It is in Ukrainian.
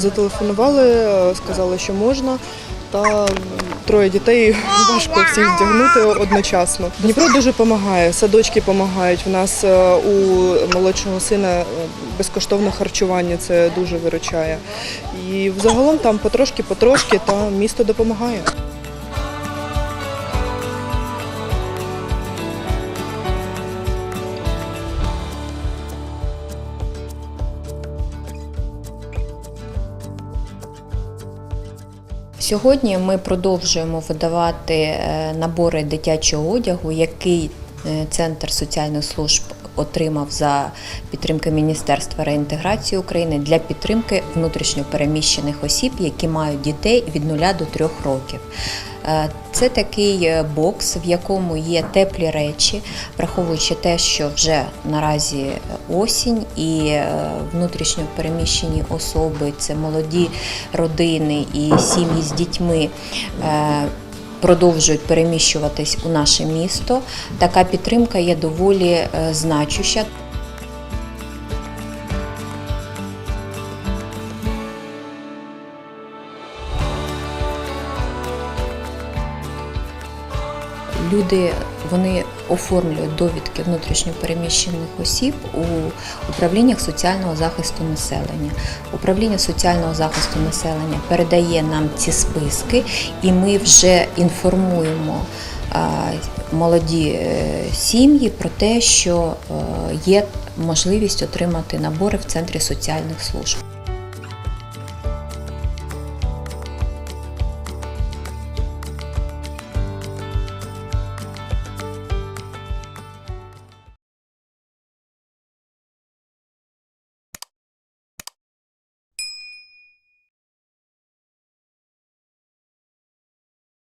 Зателефонували, е, сказали, що можна. Та троє дітей важко всіх вдягнути одночасно. Дніпро дуже допомагає, садочки допомагають. У нас е, у молодшого сина е, безкоштовне харчування це дуже виручає. І взагалом там потрошки-потрошки та місто допомагає. Сьогодні ми продовжуємо видавати е, набори дитячого одягу, який е, Центр соціальних служб отримав за підтримки Міністерства реінтеграції України для підтримки внутрішньопереміщених осіб, які мають дітей від 0 до 3 років. Е, Це такий е, бокс, в якому є теплі речі, враховуючи те, що вже наразі осінь і е, внутрішньо переміщені особи, це молоді родини і сім'ї з дітьми. Продовжують переміщуватись у наше місто. Така підтримка є доволі е, значуща. Люди вони оформлюють довідки внутрішньопереміщених осіб у управліннях соціального захисту населення. Управління соціального захисту населення передає нам ці списки, і ми вже інформуємо молоді е, сім'ї про те, що е, є можливість отримати набори в центрі соціальних служб.